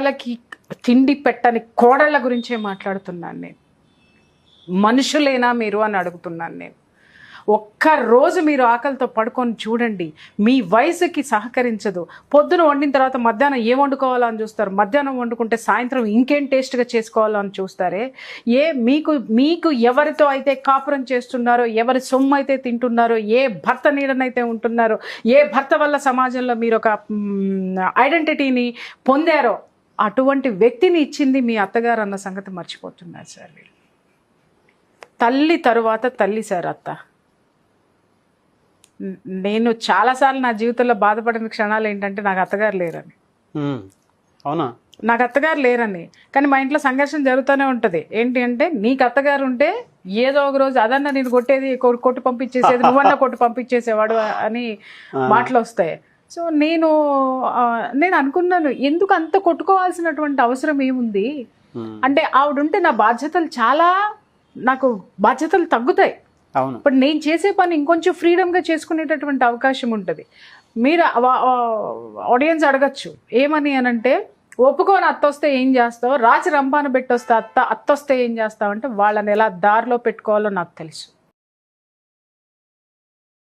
అక్కలకి తిండి పెట్టని కోడళ్ళ గురించే మాట్లాడుతున్నాను నేను. మనుషులేనా మీరు అని అడుగుతున్నాను నేను. ఒక్క రోజు మీరు ఆకలితో పడుకొని చూడండి మీ వయసుకి సహకరించదు. పొద్దున వండిన తర్వాత మధ్యాహ్నం ఏం వండుకోవాలని చూస్తారు. మధ్యాహ్నం వండుకుంటే సాయంత్రం ఇంకేం టేస్ట్గా చేసుకోవాలని చూస్తారే? ఏ మీకు మీకు ఎవరితో అయితే కాపురం చేస్తున్నారో ఎవరి సొమ్ము అయితే తింటున్నారో ఏ భర్త నీడనైతే ఉంటున్నారో ఏ భర్త వల్ల సమాజంలో మీరు ఒక ఐడెంటిటీని పొందారో అటువంటి వ్యక్తిని ఇచ్చింది మీ అత్తగారు అన్న సంగతి మర్చిపోతున్నారు సార్ వీళ్ళు. తల్లి తరువాత తల్లి సార్ అత్త. నేను చాలాసార్లు నా జీవితంలో బాధపడిన క్షణాలు ఏంటంటే నాకు అత్తగారు లేరని. అవునా? నాకు అత్తగారు లేరని. కానీ మా ఇంట్లో సంఘర్షణ జరుగుతూనే ఉంటుంది. ఏంటి అంటే నీకు అత్తగారు ఉంటే ఏదో ఒక రోజు అదన్నా నేను కొట్టేది కొట్టి పంపించేసేది నువ్వన్నా కొట్టి పంపించేసేవాడు అని మాటలు వస్తాయి. సో నేను నేను అనుకున్నాను ఎందుకు అంత కొట్టుకోవాల్సినటువంటి అవసరం ఏముంది? ఉమ్. అంటే ఆవిడ ఉంటే నా బాధ్యతలు చాలా నాకు బాధ్యతలు తగ్గుతాయి. అవును. ఇప్పుడు నేను చేసే పని ఇంకొంచెం ఫ్రీడమ్గా చేసుకునేటటువంటి అవకాశం ఉంటుంది. మీరు ఆడియన్స్ అడగచ్చు ఏమని అనంటే ఒప్పుకొని అత్త వస్తే ఏం చేస్తావు? రాచి రంపాన పెట్టి వస్తే అత్త అత్త వస్తే ఏం చేస్తావు? అంటే వాళ్ళని ఎలా దారిలో పెట్టుకోవాలో నాకు తెలుసు.